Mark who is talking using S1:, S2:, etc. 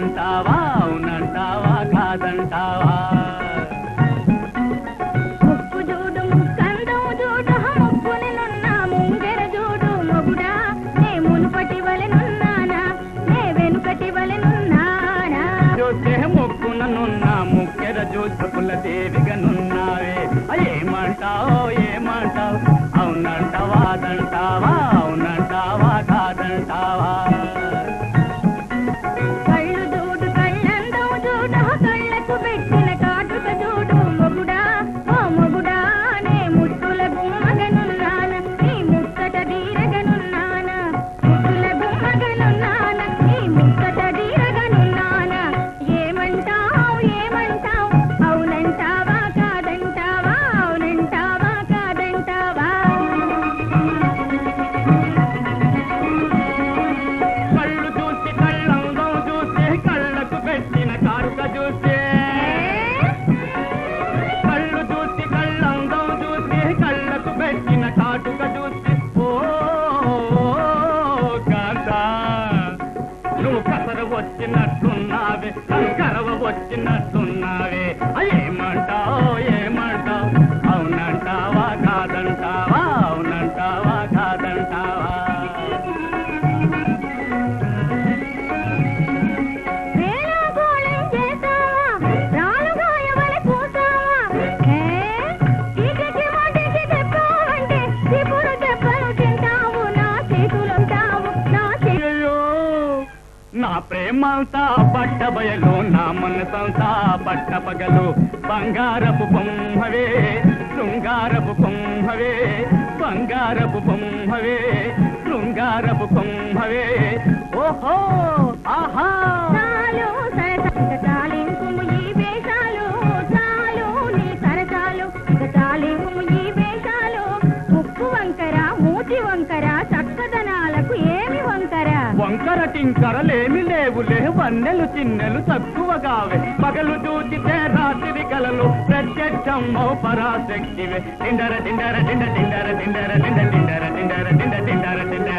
S1: అవునంటావా అవునంటావా కాదంటావా?
S2: నున్నా ముఖ్యర జ్యోతుల దేవిగా నున్నావే. ఏమంటావో ఏమంటావు? అవునంటావాదంటావా అవునంటావా కాదంటావా?
S1: ಬಿಟ್ಟು నువ్వు వచ్చినట్టున్నావే కరవ వచ్చినట్టున్నావే. ఏమంటావు ఏమంటావు? అవునంటావా కాదంటావా?
S2: నా
S1: ప్రేమంతా పట్ట బయలు నా మనసంతా పట్ట పగలు బంగారపు బొమ్మవే శృంగారపు బొమ్మవే బంగారపు బొమ్మవే శృంగారపు బొమ్మవే. ఓహో ఆహా!
S2: చాలు సరస చాలింపుము ఈ వంకర
S1: టింకరలేమి లేవులే వన్నెలు చిన్నెలు తక్కువగావే. పగలు చూచితే రాత్రి కలలు ప్రత్యక్షం పరాశక్తివే టిండర టిండర టిండ టిండర టిండర టిండ టిండర టిండర టిండ టిండర తిండ